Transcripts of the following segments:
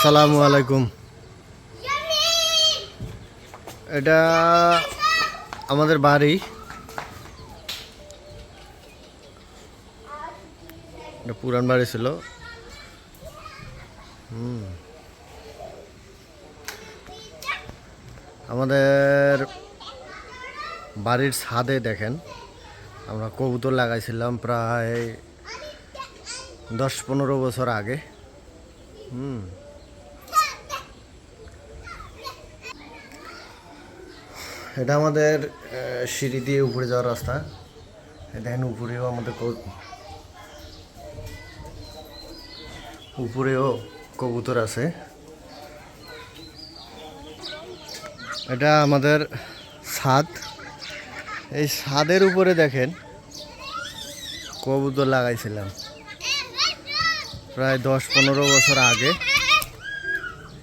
আসসালামু আলাইকুম। এটা আমাদের বাড়ি। এটা পুরান বাড়ি ছিল। হুম। আমাদের বাড়ির ছাদে দেখেন, আমরা কবুতর লাগাইছিলাম প্রায় দশ পনেরো বছর আগে। হুম। এটা আমাদের সিঁড়ি দিয়ে উপরে যাওয়ার রাস্তা। দেখেন উপরেও আমাদের উপরেও কবুতর আছে। এটা আমাদের ছাদ। এই ছাদের উপরে দেখেন, কবুতর লাগাইছিলাম। প্রায় দশ পনেরো বছর আগে।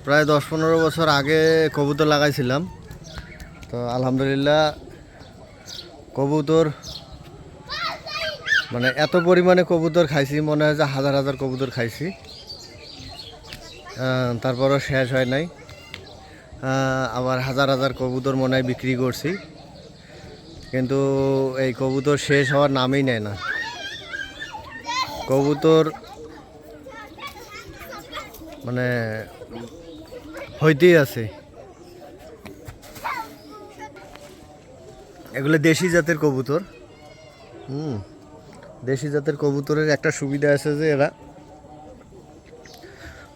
প্রায় দশ পনেরো বছর আগে কবুতর লাগাইছিলাম। তো আলহামদুলিল্লাহ, কবুতর মানে এত পরিমাণে কবুতর খাইছি, মনে হয় যে হাজার হাজার কবুতর খাইছি। তারপরও শেষ হয় নাই। আবার হাজার হাজার কবুতর মনে হয় বিক্রি করছি। কিন্তু এই কবুতর শেষ হওয়ার নামই নেয় না। কবুতর মানে হইতেই আছে। এগুলো দেশি জাতের কবুতর। হুম দেশি জাতের কবুতরের একটা সুবিধা আছে যে এরা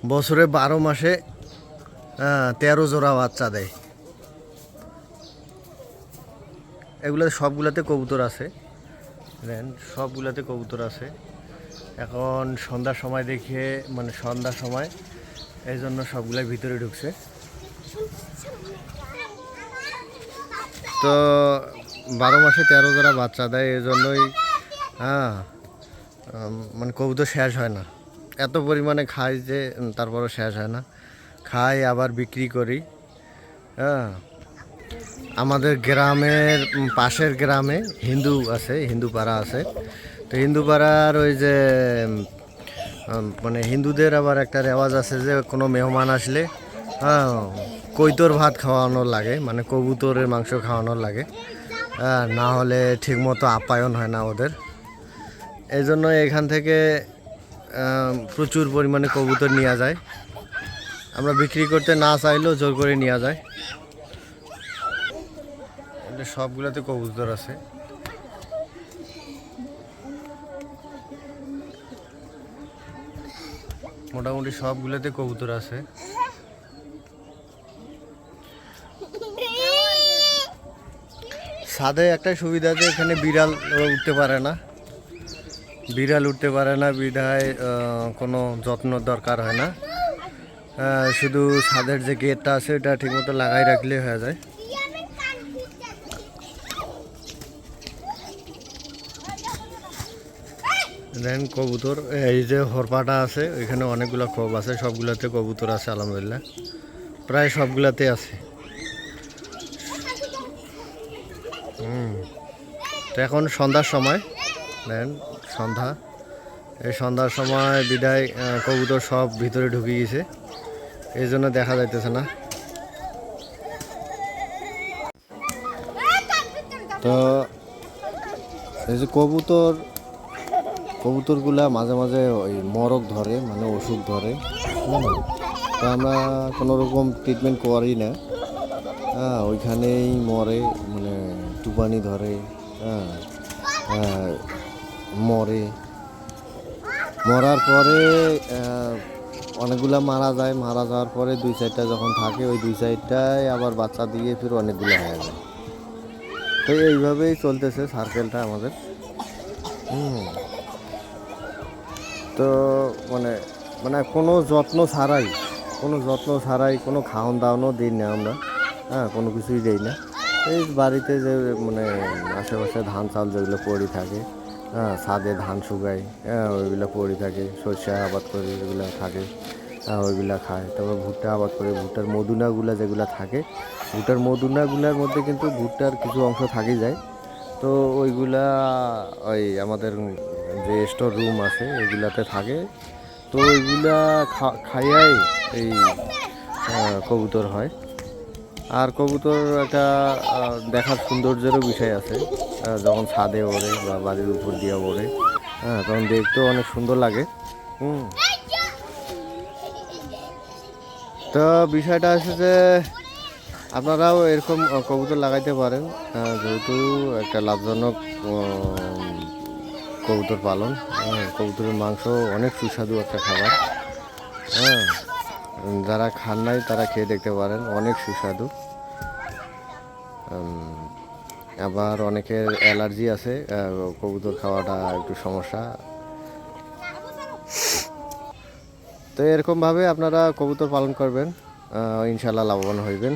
বছরে বারো মাসে আহ, তেরো জোড়া বাচ্চা দেয়। এগুলোতে সবগুলাতে কবুতর আছে। দেন সবগুলাতে কবুতর আছে। এখন সন্ধ্যার সময় দেখে মানে সন্ধ্যার সময় এই জন্য সবগুলাই ভিতরে ঢুকছে। তো বারো মাসে তেরো জোড়া বাচ্চা দেয় এই জন্যই হ্যাঁ মানে কবুতর শেষ হয় না। এত পরিমাণে খাই যে তারপরও শেষ হয় না। খাই আবার বিক্রি করি হ্যাঁ। আমাদের গ্রামের পাশের গ্রামে হিন্দু আছে হিন্দু পাড়া আছে। তো হিন্দু পাড়ার ওই যে মানে হিন্দুদের আবার একটা রেওয়াজ আছে যে, কোনো মেহমান আসলে হ্যাঁ কৈতর ভাত খাওয়ানোর লাগে মানে কবুতরের মাংস খাওয়ানোর লাগে। না হলে ঠিকমতো আপ্যায়ন হয় না ওদের। এই জন্য এখান থেকে প্রচুর পরিমাণে কবুতর নেওয়া যায়। আমরা বিক্রি করতে না চাইলেও জোর করে নেওয়া যায়। সবগুলোতে কবুতর আছে। মোটামুটি সবগুলোতে কবুতর আছে। ছাদে একটা সুবিধা যে এখানে বিড়াল উঠতে পারে না। বিড়াল উঠতে পারে না আহ, কোনো যত্ন দরকার হয় না। শুধু ছাদের যে গেটটা আছে ওটা ঠিকমতো লাগাই রাখলে হয়ে যায়। দেন কবুতর এই যে হরপাটা আছে ওইখানে অনেকগুলো খোপ আছে সবগুলাতে কবুতর আছে আলহামদুলিল্লাহ। প্রায় সবগুলাতে আছে। তো এখন সন্ধ্যার সময়। দেন সন্ধ্যা। এই সন্ধ্যার সময় বিদায় কবুতর সব ভিতরে ঢুকে গেছে। এই জন্য দেখা যাইতেছে না। তো এই যে কবুতর, কবুতরগুলা মাঝে মাঝে ওই মরক ধরে মানে অসুখ ধরে। তো আমরা কোনো রকম ট্রিটমেন্ট করি না। হ্যাঁ ওইখানেই মরে মানে ধরে হ্যাঁ হ্যাঁ, মরে। মরার পরে অনেকগুলা মারা যায়। মারা যাওয়ার পরে দুই সাইডটা যখন থাকে ওই দুই সাইডটায় আবার বাচ্চা দিয়ে ফির অনেকগুলো হয়ে যায়। তো এইভাবেই চলতেছে সার্কেলটা আমাদের। হুম। তো মানে মানে কোনো যত্ন ছাড়াই কোনো যত্ন ছাড়াই কোনো খাওয়ান দাওয়ানও দিই না আমরা। হ্যাঁ কোনো কিছুই দেই না। এই বাড়িতে যে মানে আশেপাশে ধান চাল যেগুলো পড়ে থাকে হ্যাঁ ছাদে ধান শুকাই হ্যাঁ ওইগুলো পড়ে থাকে, সর্ষে আবাদ করে এগুলো থাকে হ্যাঁ ওইগুলা খায়। তারপর ভুট্টা আবাদ করে, ভুট্টার মধুনাগুলা যেগুলো থাকে, ভুট্টার মধুনাগুলার মধ্যে কিন্তু ভুট্টার কিছু অংশ থাকি যায়। তো ওইগুলা ওই আমাদের যে স্টোর রুম আছে ওইগুলাতে থাকে। তো ওইগুলা খাইয়াই এই কবুতর হয়। আর কবুতর একটা দেখার সৌন্দর্যেরও বিষয় আছে। যখন ছাদে ওড়ে বা বাড়ির উপর দিয়ে ওড়ে হ্যাঁ তখন দেখতেও অনেক সুন্দর লাগে। হুম। তো বিষয়টা আছে যে আপনারাও এরকম কবুতর লাগাইতে পারেন। যেহেতু একটা লাভজনক কবুতর পালন। হ্যাঁ, কবুতরের মাংস অনেক সুস্বাদু একটা খাবার। হ্যাঁ। যারা খান নাই, তারা খেয়ে দেখতে পারেন। অনেক সুস্বাদু। আবার অনেকের অ্যালার্জি আছে কবুতর খাওয়াটা একটু সমস্যা। তো এরকমভাবে আপনারা কবুতর পালন করবেন ইনশাল্লাহ লাভবান হইবেন।